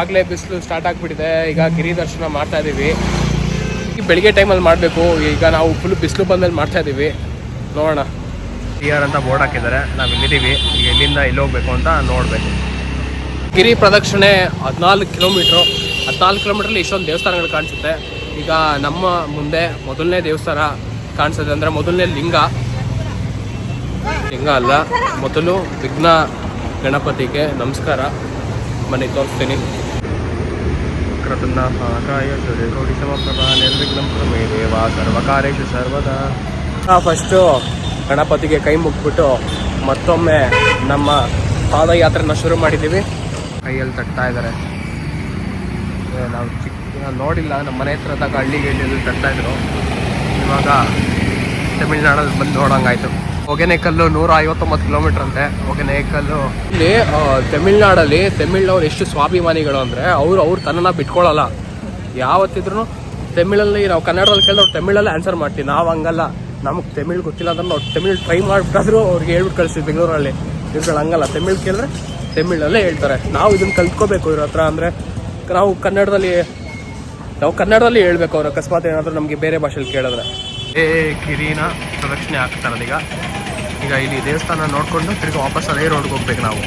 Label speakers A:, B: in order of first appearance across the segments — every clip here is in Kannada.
A: ಆಗಲೇ ಬಿಸಿಲು ಸ್ಟಾರ್ಟ್ ಆಗಿಬಿಟ್ಟಿದೆ. ಈಗ ಗಿರಿ ದರ್ಶನ ಮಾಡ್ತಾ ಇದ್ದೀವಿ ಬೆಳಿಗ್ಗೆ ಟೈಮಲ್ಲಿ ಮಾಡಬೇಕು. ಈಗ ನಾವು ಫುಲ್ ಬಿಸಿಲು ಬಂದಲ್ಲಿ ಮಾಡ್ತಾ ಇದ್ದೀವಿ ನೋಡೋಣ. ಆರ್ ಅಂತ ಬೋರ್ಡ್ ಹಾಕಿದ್ದಾರೆ. ನಾವು ಇಲ್ಲಿದ್ದೀವಿ. ಈಗ ಎಲ್ಲಿಂದ ಎಲ್ಲಿ ಹೋಗ್ಬೇಕು ಅಂತ ನೋಡಬೇಕು. ಗಿರಿ ಪ್ರದಕ್ಷಿಣೆ ಹದಿನಾಲ್ಕು ಕಿಲೋಮೀಟ್ರು. ಹದಿನಾಲ್ಕು ಕಿಲೋಮೀಟ್ರಲ್ಲಿ ಇಷ್ಟೊಂದು ದೇವಸ್ಥಾನಗಳು ಕಾಣಿಸುತ್ತೆ. ಈಗ ನಮ್ಮ ಮುಂದೆ ಮೊದಲನೇ ದೇವಸ್ಥಾನ ಕಾಣಿಸುತ್ತೆ ಅಂದರೆ ಮೊದಲನೇ ಲಿಂಗ. ಲಿಂಗ ಅಲ್ಲ ಮೊದಲು ವಿಘ್ನ ಗಣಪತಿಗೆ ನಮಸ್ಕಾರ. ಮನೆ ತೋರಿಸ್ತೀನಿ ಕೃತಜ್ಞಾಯ ಸೂರ್ಯಕೋಟಿ ಸಮಪ್ರಭಾ ನಿರ್ವಿಘ್ನಂ ಕುರುಮೇ ದೇವ ಸರ್ವಕಾರೇಶು ಸರ್ವದಾ. ಫಸ್ಟು ಗಣಪತಿಗೆ ಕೈ ಮುಗ್ಬಿಟ್ಟು ಮತ್ತೊಮ್ಮೆ ನಮ್ಮ ಪಾದಯಾತ್ರೆನ ಶುರು ಮಾಡಿದ್ದೀವಿ. ಕೈಯಲ್ಲಿ ತಟ್ತಾ ಇದ್ದಾರೆ. ನಾವು ಚಿಕ್ಕ ನೋಡಿಲ್ಲ ನಮ್ಮ ಮನೆ ಹತ್ರದಾಗ ಹಳ್ಳಿಗೆ ಹಳ್ಳಿಯಲ್ಲಿ ತಟ್ತಾ ಇದ್ರು. ಇವಾಗ ತಮಿಳ್ನಾಡಲ್ಲಿ ಬಂದು ನೋಡೋಂಗಾಯ್ತು. ಹೊಗೆನೇಕಲ್ಲು ನೂರ ಐವತ್ತೊಂಬತ್ತು ಕಿಲೋಮೀಟರ್ ಅಂತೆ ಹೊಗೆನೇಕಲ್ಲು. ಇಲ್ಲಿ ತಮಿಳ್ನಾಡಲ್ಲಿ ತಮಿಳ್ನವ್ರು ಎಷ್ಟು ಸ್ವಾಭಿಮಾನಿಗಳು ಅಂದರೆ ಅವರು ಅವ್ರು ತನ್ನನ್ನ ಬಿಟ್ಕೊಳ್ಳಲ್ಲ ಯಾವತ್ತಿದ್ರು ತಮಿಳಲ್ಲಿ ನಾವು ಕನ್ನಡದಲ್ಲಿ ಕೇಳಿದ್ರೆ ತಮಿಳಲ್ಲೇ ಆನ್ಸರ್ ಮಾಡ್ತೀವಿ. ನಾವು ಹಂಗಲ್ಲ. ನಮಗೆ ತಮಿಳ್ ಗೊತ್ತಿಲ್ಲ ಅಂದ್ರೆ ನಾವು ತಮಿಳ್ ಟ್ರೈ ಮಾಡಿಬಿಟ್ಟಾದ್ರೂ ಅವ್ರಿಗೆ ಹೇಳ್ಬಿಟ್ಟು ಕಳಿಸ್ತೀವಿ ಬೆಂಗಳೂರಲ್ಲಿ. ಇವ್ರುಗಳು ಹಂಗಲ್ಲ. ತಮಿಳ್ ಕೇಳಿದ್ರೆ ತಮಿಳಲ್ಲೇ ಹೇಳ್ತಾರೆ. ನಾವು ಇದನ್ನು ಕಲ್ತ್ಕೋಬೇಕು ಇವ್ರ ಹತ್ರ ಅಂದರೆ ನಾವು ಕನ್ನಡದಲ್ಲಿ ನಾವು ಕನ್ನಡದಲ್ಲಿ ಹೇಳ್ಬೇಕು ಅವ್ರು. ಅಕಸ್ಮಾತ್ ಏನಾದರೂ ನಮಗೆ ಬೇರೆ ಭಾಷೆಯಲ್ಲಿ ಕೇಳಿದ್ರೆ. ಏ ಕಿರಿನ ಪ್ರದಕ್ಷಿಣೆ ಆಗ್ತಾರಲ್ಲ ಈಗ ಇಲ್ಲಿ ದೇವಸ್ಥಾನ ನೋಡಿಕೊಂಡು ತಿರ್ಗಿ ವಾಪಸ್ ಅದೇ ರೋಡ್ಗೆ ಹೋಗ್ಬೇಕು ನಾವು.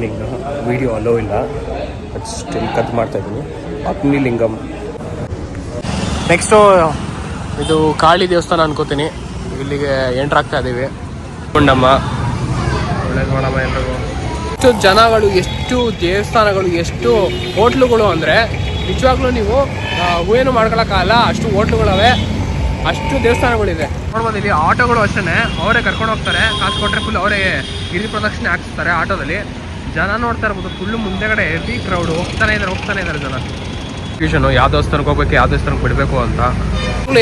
A: ಲಿಂಗ ವಿಡಿಯೋ ಅಲೋ ಇಲ್ಲ. ಸ್ಟಿಲ್ ಕಟ್ ಮಾಡ್ತಾ ಇದ್ದೀನಿ. ಅಗ್ನಿಲಿಂಗಂ ನೆಕ್ಸ್ಟು ಇದು ಕಾಳಿ ದೇವಸ್ಥಾನ ಅನ್ಕೋತೀನಿ. ಇಲ್ಲಿಗೆ ಎಂಟ್ರ್ ಆಗ್ತಾ ಇದ್ದೀವಿ ಗುಂಡಮ್ಮ. ಒಳ್ಳೇದು ಮಾಡಮ್ಮ ಎಲ್ರಿಗೂ. ಎಷ್ಟು ಜನಗಳು ಎಷ್ಟು ದೇವಸ್ಥಾನಗಳು ಎಷ್ಟು ಹೋಟ್ಲುಗಳು ಅಂದರೆ ನಿಜವಾಗ್ಲೂ ನೀವು ಹೂವೇನು ಮಾಡ್ಕೊಳಕ್ಕಾಗಲ್ಲ. ಅಷ್ಟು ಹೋಟ್ಲುಗಳವೆ. ಅಷ್ಟು ದೇವಸ್ಥಾನಗಳಿದೆ. ನೋಡ್ಬೋದು ಇಲ್ಲಿ ಆಟೋಗಳು ಅಷ್ಟೇ ಅವರೇ ಕರ್ಕೊಂಡು ಹೋಗ್ತಾರೆ. ಕಾಸು ಕೊಟ್ಟರೆ ಫುಲ್ ಅವರೇ ಗಿರಿ ಪ್ರದಕ್ಷಿಣೆ ಹಾಕಿಸ್ತಾರೆ ಆಟೋದಲ್ಲಿ. ಜನ ನೋಡ್ತಾ ಇರ್ಬೋದು ಫುಲ್ ಮುಂದೆಗಡೆ ಹೆವಿ ಕ್ರೌಡ್ ಹೋಗ್ತಾನೆ ಇದ್ದಾರೆ ಹೋಗ್ತಾನೆ ಇದ್ದಾರೆ ಜನ. ಕನ್ಫ್ಯೂಷನು ಯಾವ ದೇವಸ್ಥಾನಕ್ಕೆ ಹೋಗ್ಬೇಕು ಯಾವ ದೇವಸ್ಥಾನಕ್ಕೆ ಬಿಡಬೇಕು ಅಂತ.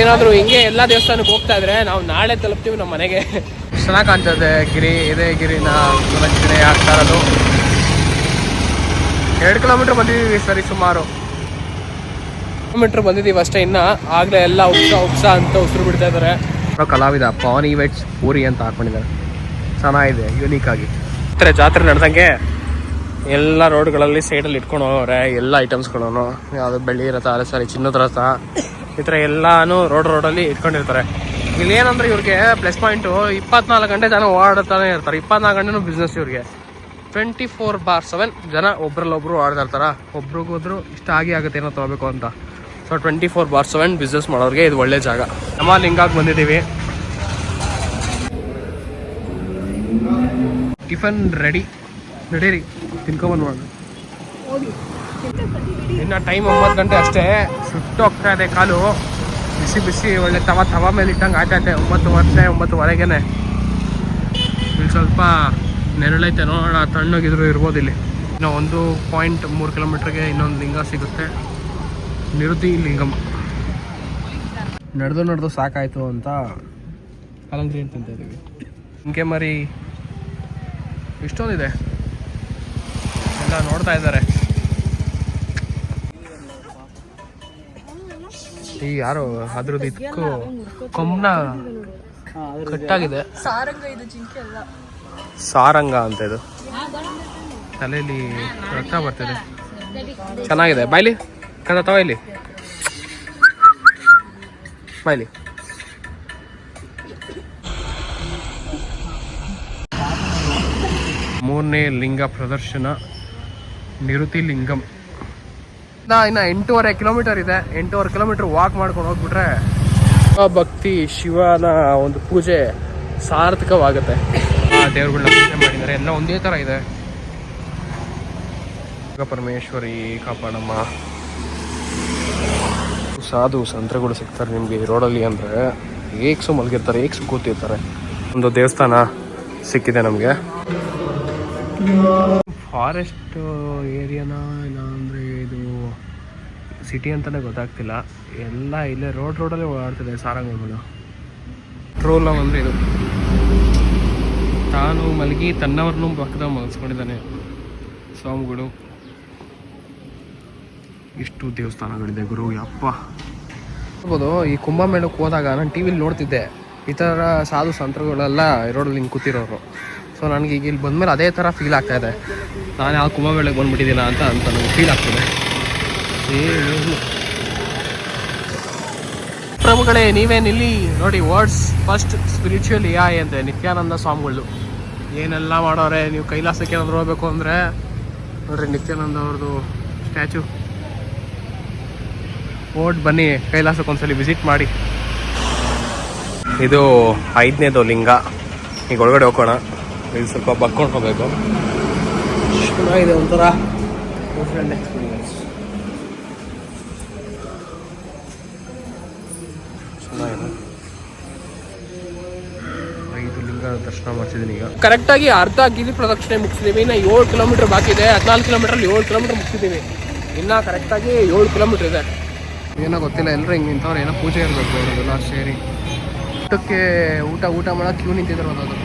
A: ಏನಾದರೂ ಹಿಂಗೆ ಎಲ್ಲ ದೇವಸ್ಥಾನಕ್ಕೆ ಹೋಗ್ತಾ ಇದ್ರೆ ನಾವು ನಾಳೆ ತಲುಪ್ತೀವಿ ನಮ್ಮ ಮನೆಗೆ. ಚೆನ್ನಾಗಿ ಕಾಣ್ತದೆ ಗಿರಿ ಇದೇ ಗಿರಿನ ಪ್ರದಕ್ಷಿಣೆ ಆಗ್ತಾ ಇರೋದು ಎರಡು ಕಿಲೋಮೀಟ್ರ್ ಬಂದಿದ್ದೀವಿ ಸರಿ ಸುಮಾರು. ಕಿಲೋಮೀಟ್ರ್ ಬಂದಿದ್ದೀವಿ ಅಷ್ಟೇ ಇನ್ನ ಆಗಲೇ ಎಲ್ಲ ಉಪ್ಸ ಉಪ್ಸ ಅಂತ ಉಸಿರು ಬಿಡ್ತಾ ಇದ್ದಾರೆ ಕಲಾವಿದ ಪವನ್ ಈವೆಂಟ್ಸ್ ಪೂರಿ ಅಂತ ಹಾಕೊಂಡಿದ್ದಾರೆ. ಚೆನ್ನಾಗಿದೆ ಯೂನಿಕ್ ಆಗಿ. ಜಾತ್ರೆ ಜಾತ್ರೆ ನಡೆದಂಗೆ ಎಲ್ಲ ರೋಡ್ಗಳಲ್ಲಿ ಸೈಡಲ್ಲಿ ಇಟ್ಕೊಂಡು ಹೋಗವ್ರೆ ಎಲ್ಲ ಐಟಮ್ಸ್ಗಳನ್ನು ಯಾವುದು ಬೆಳ್ಳಿ ರಥ ಅರೆ ಸಾರಿ ಚಿನ್ನದ ರಥ ಈ ಥರ ಎಲ್ಲಾನು ರೋಡ್ ರೋಡಲ್ಲಿ ಇಟ್ಕೊಂಡಿರ್ತಾರೆ. ಇಲ್ಲಿ ಏನಂದ್ರೆ ಇವ್ರಿಗೆ ಪ್ಲಸ್ ಪಾಯಿಂಟು ಇಪ್ಪತ್ನಾಲ್ಕು ಗಂಟೆ ಜನ ಓಡಾಡ್ತಾನೆ ಇರ್ತಾರೆ. ಇಪ್ಪತ್ನಾಲ್ಕು ಗಂಟೆನೂ ಬಿಸ್ನೆಸ್ ಇವ್ರಿಗೆ. ಟ್ವೆಂಟಿ ಫೋರ್ ಬಾರ್ ಸೆವೆನ್ ಜನ ಒಬ್ರಲ್ಲೊಬ್ರು ಆಡ್ತಾ ಇರ್ತಾರ? ಒಬ್ರಿಗೋದ್ರು ಇಷ್ಟ ಆಗಿ ಆಗುತ್ತೆ ಏನೋ ತಗೋಬೇಕು ಅಂತ. So twenty four bar seven business ಮಾಡೋರಿಗೆ ಇದು ಒಳ್ಳೆ ಜಾಗ. ನಮ್ಮ ಲಿಂಗಾಗ್ ಬಂದಿದ್ದೀವಿ. ಟಿಫನ್ ರೆಡಿ ನಡೀರಿ ತಿನ್ಕೊಂಬಂದು ಮಾಡೋಣ ಇನ್ನು ಟೈಮ್ ಒಂಬತ್ತು ಗಂಟೆ ಅಷ್ಟೇ. ಸುಟ್ಟು ಹೋಗ್ತಾ ಇದೆ ಕಾಲು. ಬಿಸಿ ಬಿಸಿ ಒಳ್ಳೆ ತವ ತವ ಮೇಲೆ ಇಟ್ಟಂಗೆ ಆಟೈತೆ ಒಂಬತ್ತು ಮತ್ತೆ ಒಂಬತ್ತುವರೆಗೇನೆ. ಇಲ್ಲಿ ಸ್ವಲ್ಪ ನೆರಳೈತೆ ನೋಡೋಣ. ತಣ್ಣಗಿದ್ರು ಇರ್ಬೋದು ಇಲ್ಲಿ. ಇನ್ನು ಒಂದು ಪಾಯಿಂಟ್ ಮೂರು ಕಿಲೋಮೀಟ್ರಿಗೆ ಇನ್ನೊಂದು ಲಿಂಗ ಸಿಗುತ್ತೆ. ನಿರುತಿ ಲಿಂಗಮ್ಮ. ನಡೆದು ನಡೆದು ಸಾಕಾಯಿತು ಅಂತ ಕಲಂಗ್ರಿ ಅಂತ ಇದ್ದೀವಿ. ಹಿಂಗೆ ಇಂಕೆ ಮರಿ. ಇಷ್ಟೊಂದಿದೆ. ಎಲ್ಲ ನೋಡ್ತಾ ಇದ್ದಾರೆ. ಈ ಯಾರು ಅದ್ರದ್ದು ಇದಕ್ಕೂ ಕೊಮ್ಮನ ಕಟ್ಟಾಗಿದೆ.
B: ಸಾರಂಗ
A: ಅಂತ ಇದು. ತಲೆಯಲ್ಲಿ ರಕ್ತ ಬರ್ತಿದೆ. ಚೆನ್ನಾಗಿದೆ. ಬಾಯ್ಲಿ. ಕದ ತವ ಬಾಯ್ಲಿ ಮೂರನೇ ಲಿಂಗ ಪ್ರದರ್ಶನ ನಿರುತಿ ಲಿಂಗಂ. ಇನ್ನು ಎಂಟೂವರೆ ಕಿಲೋಮೀಟರ್ ಇದೆ. ಎಂಟೂವರೆ ಕಿಲೋಮೀಟರ್ ವಾಕ್ ಮಾಡ್ಕೊಂಡು ಹೋಗ್ಬಿಟ್ರೆ ಭಕ್ತಿ ಶಿವನ ಒಂದು ಪೂಜೆ ಸಾರ್ಥಕವಾಗುತ್ತೆ. ದೇವ್ರುಗಳನ್ನ ಪೂಜೆ ಮಾಡಿದ್ದಾರೆ. ಎಲ್ಲ ಒಂದೇ ಥರ ಇದೆ. ಪರಮೇಶ್ವರಿ ಕಾಪಾಡಮ್ಮ ಸಾಧು ಸಂತ್ರಗಳು ಸಿಗ್ತಾರೆ ನಿಮಗೆ ಈ ರೋಡಲ್ಲಿ ಅಂದರೆ, ಏಕ್ಸು ಮಲಗಿರ್ತಾರೆ, ಏಕ್ಸು ಕೂತಿರ್ತಾರೆ. ಒಂದು ದೇವಸ್ಥಾನ ಸಿಕ್ಕಿದೆ ನಮಗೆ. ಫಾರೆಸ್ಟ್ ಏರಿಯಾನ ಇಲ್ಲ ಅಂದರೆ ಇದು ಸಿಟಿ ಅಂತಲೇ ಗೊತ್ತಾಗ್ತಿಲ್ಲ. ಎಲ್ಲ ಇಲ್ಲೇ ರೋಡ್ ರೋಡಲ್ಲೇ ಓಡಾಡ್ತಿದೆ ಸಾರಂಗಗಳು. ಟ್ರೋಲ್ ಅಂದರೆ ಇದು. ತಾನು ಮಲಗಿ ತನ್ನವ್ರನ್ನೂ ಪಕ್ಕದ ಮಲಗಿಸ್ಕೊಂಡಿದ್ದಾನೆ ಸ್ವಾಮಿಗಳು. ಇಷ್ಟು ದೇವಸ್ಥಾನಗಳಿದೆ ಗುರು, ಯಪ್ಪ. ನೋಡ್ಬೋದು, ಈ ಕುಂಭಮೇಳಕ್ಕೆ ಹೋದಾಗ ನಾನು ಟಿ ವಿಲಿ ನೋಡ್ತಿದ್ದೆ. ಈ ಥರ ಸಾಧು ಸಂತರುಗಳೆಲ್ಲ ರೋಡಲ್ಲಿ ಹಿಂಗೆ ಕೂತಿರೋರು. ಸೊ ನನಗೆ ಈಗ ಇಲ್ಲಿ ಬಂದಮೇಲೆ ಅದೇ ಥರ ಫೀಲ್ ಆಗ್ತಾ ಇದೆ. ನಾನು ಯಾವ ಕುಂಭಮೇಳಕ್ಕೆ ಬಂದುಬಿಟ್ಟಿದ್ದೀನ ಅಂತ ಅಂತ ನನಗೆ ಫೀಲ್ ಆಗ್ತದೆ. ಪ್ರಭುಗಳೇ ನೀವೇನಿಲ್ಲಿ ನೋಡಿ ವರ್ಡ್ಸ್ ಫಸ್ಟ್ ಸ್ಪಿರಿಚುವಲ್ ಐ ಅಂತೆ, ನಿತ್ಯಾನಂದ ಸ್ವಾಮಿಗಳು. ಏನೆಲ್ಲ ಮಾಡೋರೆ, ನೀವು ಕೈಲಾಸಕ್ಕೆ ಏನಾದರೂ ಹೋಗಬೇಕು ಅಂದರೆ, ನೋಡ್ರಿ, ನಿತ್ಯಾನಂದ ಅವ್ರದ್ದು ಸ್ಟ್ಯಾಚು ಓಟ್ ಬನ್ನಿ ಕೈಲಾಸಕ್ಕೆ ಒಂದ್ಸಲಿ ವಿಸಿಟ್ ಮಾಡಿ. ಇದು ಐದನೇದು ಲಿಂಗ. ಈಗ ಒಳಗಡೆ ಹೋಗೋಣ. ಇದು ಸ್ವಲ್ಪ ಬಕ್ಕೊಂಡು ಹೋಗಬೇಕು. ಚೆನ್ನಾಗಿದೆ ಒಂಥರ. ಐದು ಲಿಂಗ ದರ್ಶನ ಮಾಡ್ತಿದ್ದೀನಿ ಈಗ. ಕರೆಕ್ಟಾಗಿ ಅರ್ಧ ಗಿರಿ ಪ್ರದಕ್ಷಿಣೆ ಮುಗಿಸಿದ್ದೀವಿ ಇನ್ನ ಏಳು ಕಿಲೋಮೀಟರ್ ಬಾಕಿ ಇದೆ. ಹದಿನಾಲ್ಕು ಕಿಲೋಮೀಟ್ರಲ್ಲಿ ಏಳು ಕಿಲೋಮೀಟರ್ ಮುಗಿಸಿದ್ದೀವಿ ಕರೆಕ್ಟ್ ಕರೆಕ್ಟಾಗಿ ಏಳು ಕಿಲೋಮೀಟರ್ ಇದೆ. ಏನೋ ಗೊತ್ತಿಲ್ಲ ಎಲ್ಲರೂ ಹಿಂಗೆ ನಿಂತವ್ರು, ಏನೋ ಪೂಜೆ ಇರಬೇಕು ಅವರದೆಲ್ಲ ಸೇರಿ. ಊಟಕ್ಕೆ ಊಟ ಊಟ ಮಾಡೋಕೆ ಕ್ಯೂ ನಿಂತಿದ್ರು ಅದು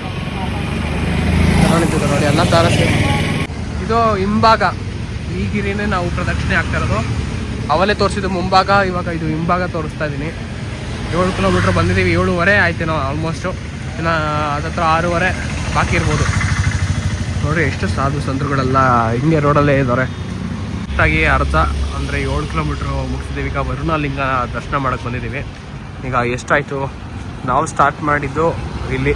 A: ನಿಂತಿದ್ರು ನೋಡಿ, ಎಲ್ಲ ದಾರ ಸೇರಿ. ಇದು ಹಿಂಭಾಗ. ಈ ನಾವು ಪ್ರದಕ್ಷಿಣೆ ಆಗ್ತಾ ಇರೋದು. ಅವಲೇ ತೋರಿಸಿದ್ದು ಮುಂಭಾಗ, ಇವಾಗ ಇದು ಹಿಂಭಾಗ ತೋರಿಸ್ತಾ ಇದ್ದೀನಿ ಏಳು ಕಿಲೋಮೀಟ್ರ್ ಬಂದಿದ್ದೀವಿ, ಏಳುವರೆ ಆಯ್ತೇನೋ ಆಲ್ಮೋಸ್ಟು ಇನ್ನು ಅದತ್ರ ಆರೂವರೆ ಬಾಕಿ ಇರ್ಬೋದು. ನೋಡಿ ಎಷ್ಟು ಸಾಧು ಸಂತರುಗಳೆಲ್ಲ ಹಿಂಗೆ ರೋಡಲ್ಲೇ ಇದ್ದಾರೆ. ಕರೆಕ್ಟಾಗಿ ಅರ್ಧ ಅಂದರೆ ಏಳು ಕಿಲೋಮೀಟ್ರ್ ಮುಗಿಸಿದ್ದೀವಿ. ಈಗ ವರುಣಲಿಂಗ ದರ್ಶನ ಮಾಡೋಕ್ಕೆ ಬಂದಿದ್ದೀವಿ. ಈಗ ಎಷ್ಟಾಯಿತು? ನಾವು ಸ್ಟಾರ್ಟ್ ಮಾಡಿದ್ದು ಇಲ್ಲಿ.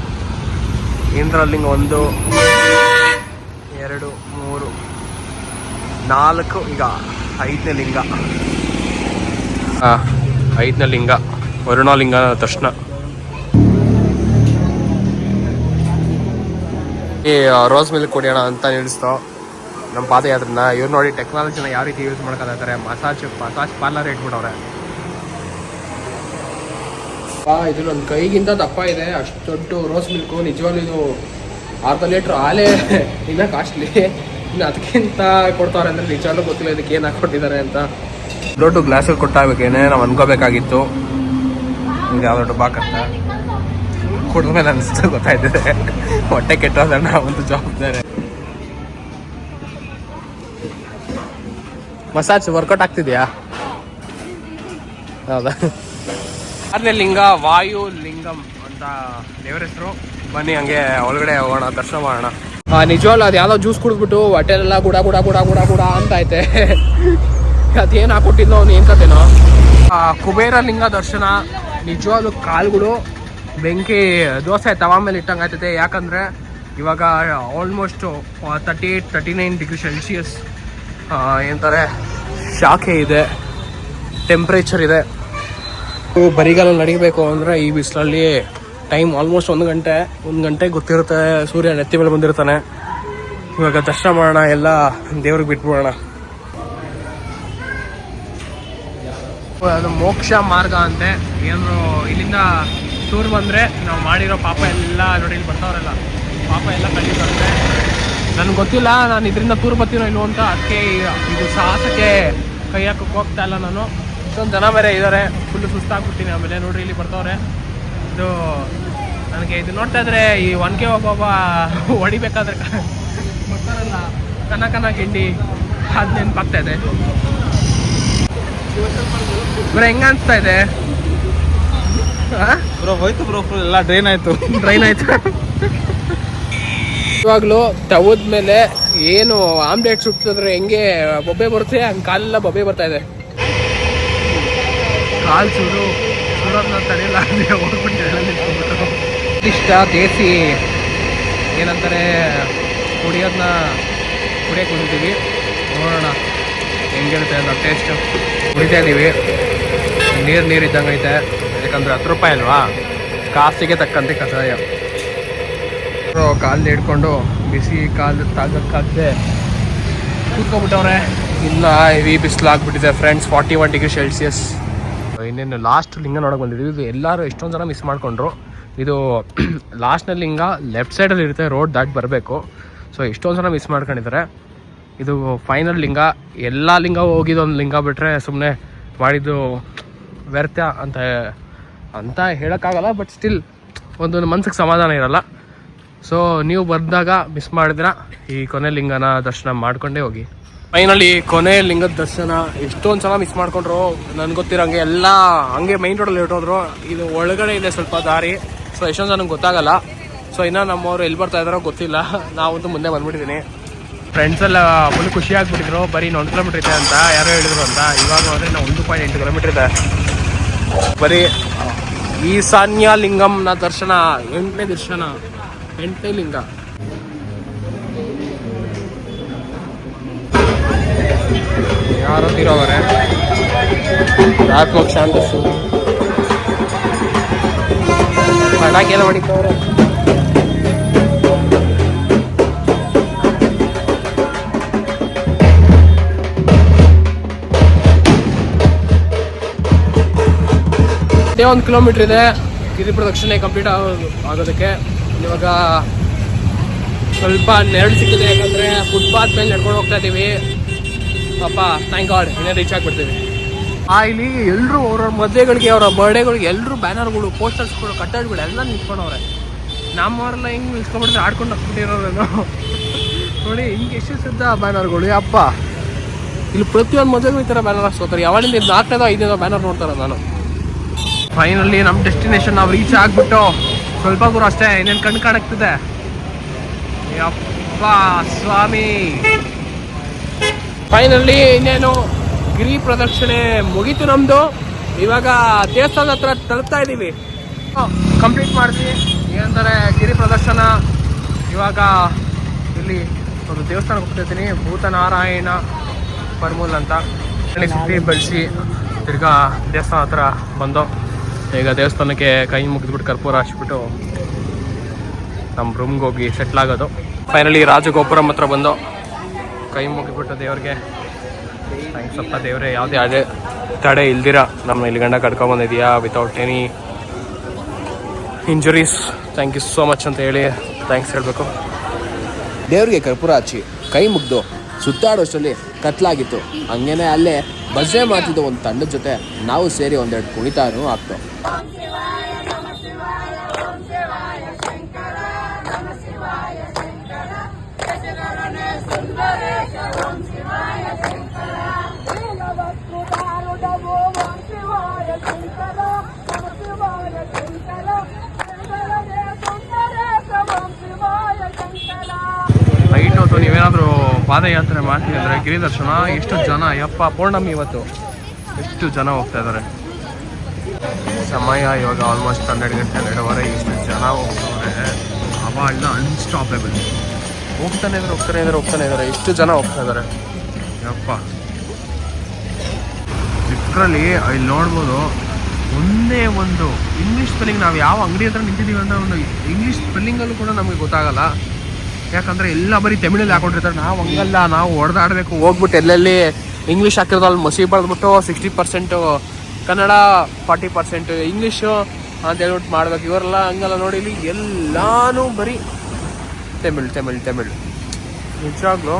A: ಇಂದ್ರಲಿಂಗ ಒಂದು, ಎರಡು, ಮೂರು, ನಾಲ್ಕು, ಈಗ ಐದನೇ ಲಿಂಗ. ಐದನೇ ಲಿಂಗ, ವರುಣಾಲಿಂಗ ದರ್ಶನ. ಈ ರೋಸ್ ಮಿಲ್ಕ್ ಕುಡಿಯೋಣ ಅಂತ ನಿಲ್ಲಿಸ್ತೋ ನಮ್ಮ ಪಾದಯಾತ್ರನ ಇವ್ರು ನೋಡಿ ಟೆಕ್ನಾಲಜಿನ ಯಾವ ರೀತಿ ಯೂಸ್ ಮಾಡ್ಕೊತಾರೆ ಮಸಾಜ್ ಮಸಾಜ್ ಪಾರ್ಲರ್ ಇಟ್ಬಿಟ್ಟವ್ರೆ. ಇದು ನನ್ನ ಕೈಗಿಂತ ದಪ್ಪ ಇದೆ ಅಷ್ಟು ದೊಡ್ಡ ರೋಸ್ ಮಿಲ್ಕ್ ನಿಜವಾಗ್ಲೂ ಇದು ಅರ್ಧ ಲೀಟ್ರ್ ಹಾಲೇ ಇನ್ನೂ ಕಾಸ್ಟ್ಲಿ ಇನ್ನು ಅದಕ್ಕಿಂತ ಕೊಡ್ತಾರೆ ಅಂದ್ರೆ ನಿಜವಾಗ್ಲೂ ಗೊತ್ತಿಲ್ಲ ಇದಕ್ಕೆ ಏನು ಹಾಕ್ಕೊಟ್ಟಿದ್ದಾರೆ ಅಂತ. ದೊಡ್ಡ ಗ್ಲಾಸ್ ಕೊಟ್ಟಾಗಬೇಕೇನೆ ನಾವು ಅನ್ಕೋಬೇಕಾಗಿತ್ತು. ಇದು ಯಾವ ದೊಡ್ಡ ಬಾಕಂತ ಕುಡಿದ್ಮೇಲೆ ಅನಿಸ್ತು ಗೊತ್ತಾಯ್ತದೆ. ಹೊಟ್ಟೆ ಕೆಟ್ಟ ಒಂದು ಜವಾಬ್ದಾರಿ. ಮಸಾಜ್ ವರ್ಕೌಟ್ ಆಗ್ತಿದ್ಯಾ? ಹೌದಾ? ಲಿಂಗ ವಾಯು ಲಿಂಗಂ ಅಂತ ದೇವರ ಹೆಸರು. ಬನ್ನಿ ಹಂಗೆ ಒಳಗಡೆ ಹೋಗೋಣ ದರ್ಶನ ಮಾಡೋಣ. ನಿಜವಾಗ್ಲೂ ಅದು ಯಾವ್ದೋ ಜ್ಯೂಸ್ ಕುಡಿದ್ಬಿಟ್ಟು ಹೊಟ್ಟೆಲೆಲ್ಲ ಗುಡ ಗುಡ ಗುಡ ಗುಡ ಗುಡ ಅಂತ ಐತೆ. ಅದೇನು ಹಾಕೊಟ್ಟಿದ್ನೋ ಅವ್ನು ಏನ್ ಕತೆನೋ? ಆ, ಕುಬೇರ ಲಿಂಗ ದರ್ಶನ ನಿಜವಾಗ್ಲು ಕಾಲುಗಳು ಬೆಂಕಿ ದೋಸೆ ತವಾ ಮೇಲೆ ಇಟ್ಟಂಗೆ ಆಯ್ತದೆ ಯಾಕಂದ್ರೆ ಇವಾಗ almost thirty eight thirty nine degree Celsius ಏನಂತಾರೆ? ಶಾಖೆ ಇದೆ ಟೆಂಪ್ರೇಚರ್ ಇದೆ. ಬರಿಗಾಲಲ್ಲಿ ನಡಿಬೇಕು ಅಂದರೆ ಈ ಬಿಸಿಲಲ್ಲಿ ಟೈಮ್ ಆಲ್ಮೋಸ್ಟ್ ಒಂದು ಗಂಟೆ ಒಂದು ಗಂಟೆ ಗೊತ್ತಿರುತ್ತೆ, ಸೂರ್ಯ ನೆತ್ತಿ ಮೇಲೆ ಬಂದಿರ್ತಾನೆ. ಇವಾಗ ದರ್ಶನ ಮಾಡೋಣ, ಎಲ್ಲ ದೇವ್ರಿಗೆ ಬಿಟ್ಬಿಡೋಣ. ಅದು ಮೋಕ್ಷ ಮಾರ್ಗ ಅಂತೆ. ಏನು ಇಲ್ಲಿಂದ ಟೂರ್ ಬಂದರೆ ನಾವು ಮಾಡಿರೋ ಪಾಪ ಎಲ್ಲ ನೋಡಿ, ಇಲ್ಲಿ ಬರ್ತಾವ್ರಲ್ಲ ಪಾಪ ಎಲ್ಲ ಕಳೀತಂತೆ ನನಗೆ ಗೊತ್ತಿಲ್ಲ ನಾನು ಇದರಿಂದ ಟೂರ್ ಬರ್ತೀನೋ ಇಲ್ಲೋ ಅಂತ ಅದಕ್ಕೆ ಇದು ಸಾಹಸಕ್ಕೆ ಕೈ ಹಾಕಕ್ಕೆ ಹೋಗ್ತಾ ಇಲ್ಲ ನಾನು. ಇಷ್ಟೊಂದು ಜನ ಬೇರೆ ಇದ್ದಾರೆ ಫುಲ್ಲು ಸುಸ್ತಾಗ್ಬಿಡ್ತೀನಿ ಆಮೇಲೆ. ನೋಡ್ರಿ ಇಲ್ಲಿ ಬರ್ತವ್ರೆ. ಇದು ನನಗೆ ಇದು ನೋಡ್ತಾ ಇದ್ರೆ ಈ ಒನ್ಕೆ ಒಬ್ಬೊಬ್ಬ ಹೊಡಿಬೇಕಾದ್ರೆ ಬರ್ತಾರಲ್ಲ ಕನ ಕನ ಗಿಂಡಿ. ಅದು ನೆನಪಾಗ್ತಾ ಇದೆ. ಬ್ರೋ ಹೆಂಗ ಅನಿಸ್ತಾ ಇದೆ?
B: ಬ್ರೋ ಹೋಯ್ತು ಬ್ರೋ ಫುಲ್ ಎಲ್ಲ ಡ್ರೈನ್ ಆಯ್ತು.
A: ಡ್ರೈನ್ ಆಯ್ತು? ಇವಾಗಲೂ ತವದ ಮೇಲೆ ಏನು ಆಮ್ಲೆಟ್ ಸುಟ್ಟಿದ್ರೆ ಹೆಂಗೆ ಬೊಬ್ಬೆ ಬರುತ್ತೆ? ಹಂಗೆ ಕಾಲೆಲ್ಲ ಬೊಬ್ಬೆ ಬರ್ತಾ ಇದೆ. ಕಾಲು ಸುಡು ಸುಡೋದನ್ನ ತಡೆಯಲ್ಲ ಹೋಗ್ಬಿಟ್ಟು ಇಷ್ಟ ದೇಸಿ ಏನಂತಾರೆ ಕುಡಿಯೋದನ್ನ ಕುಡಿಯೋಕೆ ಕುಡಿತೀವಿ ನೋಡೋಣ ಹೆಂಗಿರುತ್ತೆ ಅಂತ ಟೇಸ್ಟ್ ಕುಡಿತಾ ಇದ್ದೀವಿ. ನೀರು ನೀರು ಇದ್ದಂಗೆ ಐತೆ ಯಾಕಂದ್ರೆ ಹತ್ತು ರೂಪಾಯಿ ಅಲ್ವಾ? ಕಾಸಿಗೆ ತಕ್ಕಂತೆ ಕಷಾಯ. ಕಾಲು ಹಿಡ್ಕೊಂಡು ಬಿಸಿ ಕಾಲು ತಾಗಕ್ಕಾಗದೆ ಕೂತ್ಕೊಂಡ್ಬಿಟ್ಟವ್ರೆ ಇಲ್ಲ ಹೆವಿ ಬಿಸಿಲು ಆಗ್ಬಿಟ್ಟಿದೆ friends forty one degree Celsius ಇನ್ನೇನು ಲಾಸ್ಟ್ ಲಿಂಗ ನೋಡೋಕೆ ಬಂದಿದ್ವಿ ಇದು ಎಲ್ಲರೂ ಎಷ್ಟೊಂದು ಜನ ಮಿಸ್ ಮಾಡ್ಕೊಂಡ್ರು. ಇದು ಲಾಸ್ಟ್ನಲ್ಲಿ ಲಿಂಗ ಲೆಫ್ಟ್ ಸೈಡಲ್ಲಿ ಇರುತ್ತೆ ರೋಡ್ ದಾಟಿ ಬರಬೇಕು. ಸೊ ಎಷ್ಟೊಂದು ಜನ ಮಿಸ್ ಮಾಡ್ಕೊಂಡಿದ್ದಾರೆ. ಇದು ಫೈನಲ್ ಲಿಂಗ, ಎಲ್ಲ ಲಿಂಗ ಹೋಗಿದ್ದು ಒಂದು ಲಿಂಗ ಬಿಟ್ಟರೆ ಸುಮ್ಮನೆ ಮಾಡಿದ್ದು ವ್ಯರ್ಥ ಅಂತ ಅಂತ ಹೇಳೋಕ್ಕಾಗಲ್ಲ ಬಟ್ ಸ್ಟಿಲ್ ಒಂದು ಮನ್ಸಿಗೆ ಸಮಾಧಾನ ಇರಲ್ಲ. ಸೊ ನೀವು ಬಂದಾಗ ಮಿಸ್ ಮಾಡಿದ್ರ? ಈ ಕೊನೆ ಲಿಂಗನ ದರ್ಶನ ಮಾಡ್ಕೊಂಡೇ ಹೋಗಿ. ಫೈನಲಿ ಕೊನೆ ಲಿಂಗದ ದರ್ಶನ ಎಷ್ಟೊಂದು ಸಲ ಮಿಸ್ ಮಾಡ್ಕೊಂಡ್ರು. ನನ್ಗೆ ಗೊತ್ತಿರೋಂಗೆ ಎಲ್ಲ ಹಂಗೆ ಮೈನ್ ರೋಡಲ್ಲಿ ಇಟ್ಟೋದ್ರು ಇದು ಒಳಗಡೆ ಇದೆ ಸ್ವಲ್ಪ ದಾರಿ. ಸೊ ಎಷ್ಟೊಂದು ನನಗೆ ಗೊತ್ತಾಗಲ್ಲ. ಸೊ ಇನ್ನು ನಮ್ಮವರು ಎಲ್ಲಿ ಬರ್ತಾ ಇದ್ದಾರೋ ಗೊತ್ತಿಲ್ಲ. ನಾವಂತೂ ಮುಂದೆ ಬಂದ್ಬಿಟ್ಟಿದ್ದೀನಿ ಫ್ರೆಂಡ್ಸ್ ಎಲ್ಲ ಫುಲ್ ಖುಷಿ ಆಗ್ಬಿಟ್ಟಿದ್ರು. ಬರೀ ಇನ್ನು ಒಂದು ಕಿಲೋಮೀಟರ್ ಇದೆ ಅಂತ ಯಾರೋ ಹೇಳಿದ್ರು ಅಂತ. ಇವಾಗ ಅಂದರೆ ನಾವು ಒಂದು ಪಾಯಿಂಟ್ ಎಂಟು ಕಿಲೋಮೀಟರ್ ಇದೆ. ಬರೀ, ಈಶಾನ್ಯ ಲಿಂಗಂನ ದರ್ಶನ, ಎಂಟನೇ ದರ್ಶನ. ಲಿಂಗ ಯಾರು ತಿರೋವರೆ ಆತ್ಮಕ್ ಶಾಂತ ಎಲ್ಲ ಹೊಡಿತವ್ರೆ ಒಂದು ಕಿಲೋಮೀಟರ್ ಇದೆ. ಗಿರಿ ಪ್ರದಕ್ಷಿಣೆ ಕಂಪ್ಲೀಟ್ ಆಗೋದಕ್ಕೆ. ಇವಾಗ ಸ್ವಲ್ಪ ನೆರಳು ಸಿಕ್ಕಿದೆ ಯಾಕಂದರೆ ಫುಟ್ಪಾತ್ ಮೇಲೆ ನಡ್ಕೊಂಡು ಹೋಗ್ತಾ ಇದ್ದೀವಿ ಪಾಪ ಥ್ಯಾಂಕ್ ಗಾಡ್ ಇನ್ನೇ ರೀಚ್ ಆಗಿಬಿಡ್ತೀವಿ. ಆ, ಇಲ್ಲಿ ಎಲ್ಲರೂ ಅವ್ರವ್ರ ಮದುವೆಗಳಿಗೆ, ಅವರ ಬರ್ಡೇಗಳಿಗೆ ಎಲ್ಲರೂ ಬ್ಯಾನರ್ಗಳು ಪೋಸ್ಟರ್ಸ್ಗಳು ಕಟ್ಟಡ್ಗಳು ಎಲ್ಲ ನಿಂತ್ಕೊಂಡವ್ರೆ. ನಮ್ಮವರೆಲ್ಲ ಹಿಂಗೆ ನಿಲ್ಸ್ಕೊಂಡ್ಬಿಟ್ರೆ ಆಡ್ಕೊಂಡು ಹಾಕ್ಬಿಟ್ಟಿರೋರೇನು ನೋಡಿ, ಹಿಂಗೆ ಎಷ್ಟು ಸಿದ್ಧ ಬ್ಯಾನರ್ಗಳು. ಅಪ್ಪ ಇಲ್ಲಿ ಪ್ರತಿಯೊಂದು ಮದುವೆಗೂ ಈ ಥರ ಬ್ಯಾನರ್ ಹಾಕ್ಸ್ಕೊತಾರೆ. ಯಾವಾಗಿಂದ ಇದು ನಾಲ್ಕನೇದೋ ಐದನೇದೋ ಬ್ಯಾನರ್ ನೋಡ್ತಾರೆ ನಾನು. ಫೈನಲಿ ನಮ್ಮ ಡೆಸ್ಟಿನೇಷನ್ ನಾವು ರೀಚ್ ಆಗ್ಬಿಟ್ಟು ಸ್ವಲ್ಪ ದೂರ ಅಷ್ಟೇ ಇನ್ನೇನು ಕಣ್ಣು ಕಾಣಕ್ತಿದೆ. ಅಪ್ಪ ಸ್ವಾಮಿ. ಫೈನಲಿ ಇನ್ನೇನು ಗಿರಿ ಪ್ರದಕ್ಷಿಣೆ ಮುಗೀತು ನಮ್ದು. ಇವಾಗ ದೇವಸ್ಥಾನದ ಹತ್ರ ತಲುಪ್ತಾ ಇದ್ದೀವಿ ಕಂಪ್ಲೀಟ್ ಮಾಡಿದ್ವಿ. ಏನಂದರೆ ಗಿರಿ ಪ್ರದರ್ಶನ. ಇವಾಗ ಇಲ್ಲಿ ಒಂದು ದೇವಸ್ಥಾನಕ್ಕೆ ಹೋಗ್ತಾ ಇದ್ದೀನಿ. ಭೂತನಾರಾಯಣ ಪರ್ಮೂಲ್ ಅಂತ. ಸುತ್ತಿ ಬೆಳೆಸಿ ತಿರ್ಗಾ ದೇವಸ್ಥಾನ ಹತ್ರ ಬಂದು ಈಗ ದೇವಸ್ಥಾನಕ್ಕೆ ಕೈ ಮುಗಿದ್ಬಿಟ್ಟು ಕರ್ಪೂರ ಹಚ್ಬಿಟ್ಟು ನಮ್ಮ ರೂಮ್ಗೆ ಹೋಗಿ ಸೆಟ್ಲ್ ಆಗೋದು. ಫೈನಲಿ ರಾಜಗೋಪುರಂ ಹತ್ರ ಬಂದು ಕೈ ಮುಗಿದ್ಬಿಟ್ಟು ದೇವ್ರಿಗೆ ಸ್ವಲ್ಪ ದೇವರೇ, ಯಾವುದೇ ಅದೇ ತಡೆ ಇಲ್ದಿರ ನಮ್ಮ ಇಲ್ಲಿ ಗಂಡ ಕಟ್ಕೊಂಬಂದಿದೆಯಾ without any injuries thank you so much ಅಂತ ಹೇಳಿ ಥ್ಯಾಂಕ್ಸ್ ಹೇಳಬೇಕು.
C: ದೇವ್ರಿಗೆ ಕರ್ಪೂರ ಹಚ್ಚಿ ಕೈ ಮುಗ್ದು ಸುತ್ತಾಡೋಷ್ಟರಲ್ಲಿ ಕತ್ಲಾಗಿತ್ತು. ಹಂಗೇನೆ ಅಲ್ಲೇ ಭಜನೆ ಮಾಡ್ತಿದ್ದ ಒಂದು ತಂಡದ ಜೊತೆ ನಾವು ಸೇರಿ ಒಂದೆರಡು ಕುಣಿತಾನು ಆಗ್ತೋ.
A: ನೀವೇನಾದ್ರೂ ನೀವೇನಾದರೂ ಪಾದಯಾತ್ರೆ ಮಾಡ್ತೀವಿ ಅಂದರೆ ಗಿರಿ ದರ್ಶನ, ಎಷ್ಟು ಜನ, ಯಪ್ಪ, ಪೌರ್ಣಮಿ ಇವತ್ತು. ಎಷ್ಟು ಜನ ಹೋಗ್ತಾ ಇದ್ದಾರೆ? ಸಮಯ ಇವಾಗ ಆಲ್ಮೋಸ್ಟ್ ಹನ್ನೆರಡು ಗಂಟೆ, ಹನ್ನೆರಡುವರೆ ಎಷ್ಟು ಜನ ಹೋಗ್ತಾರೆ. ಅವಾಗ ಅನ್ಸ್ಟಾಪೇಬಲ್ ಹೋಗ್ತಾನೆ ಇದ್ದಾರೆ ಹೋಗ್ತಾನೆ ಇದ್ದಾರೆ ಹೋಗ್ತಾನೆ ಇದ್ದಾರೆ. ಎಷ್ಟು ಜನ ಹೋಗ್ತಾ ಇದ್ದಾರೆ. ಯಪ್ಪ. ಇದರಲ್ಲಿ ಇಲ್ಲಿ ನೋಡ್ಬೋದು ಒಂದೇ ಒಂದು ಇಂಗ್ಲೀಷ್ ಸ್ಪೆಲ್ಲಿಂಗ್ ನಾವು ಯಾವ ಅಂಗಡಿ ಹತ್ರ ನಿಂತಿದ್ದೀವಿ ಅಂತ ಒಂದು ಇಂಗ್ಲೀಷ್ ಸ್ಪೆಲ್ಲಿಂಗಲ್ಲೂ ಕೂಡ ನಮಗೆ ಗೊತ್ತಾಗಲ್ಲ. ಯಾಕಂದ್ರೆ ಎಲ್ಲ ಬರೀ ತಮಿಳಲ್ಲಿ ಹಾಕೊಂಡಿರ್ತಾರೆ. ನಾವು ಹಂಗಲ್ಲ, ನಾವು ಹೊಡೆದಾಡಬೇಕು. ಹೋಗ್ಬಿಟ್ಟು ಎಲ್ಲೆಲ್ಲಿ ಇಂಗ್ಲೀಷ್ ಹಾಕಿರೋದ್ರಲ್ಲಿ ಮಸಿ ಬರೆದ್ಬಿಟ್ಟು sixty percent Kannada forty percent English ಅಂತ ಹೇಳ್ಬಿಟ್ಟು ಮಾಡ್ಬೇಕು. ಇವರೆಲ್ಲ ಹಂಗಲ್ಲ ನೋಡಿ, ಇಲ್ಲಿ ಎಲ್ಲಾನು ಬರೀ ತಮಿಳ್ ತಮಿಳ್ ತಮಿಳ್. ನಿಜವಾಗ್ಲೂ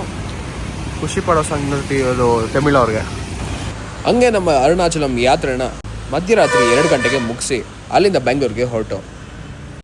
A: ಖುಷಿ ಪಡೋ ಸಂಗತಿ ಅದು ತಮಿಳ್ ಅವ್ರಿಗೆ.
C: ಹಂಗೆ ನಮ್ಮ ಅರುಣಾಚಲಂ ಯಾತ್ರೆನ ಮಧ್ಯರಾತ್ರಿ ಎರಡು ಗಂಟೆಗೆ ಮುಗಿಸಿ ಅಲ್ಲಿಂದ ಬೆಂಗಳೂರಿಗೆ ಹೊರಟು.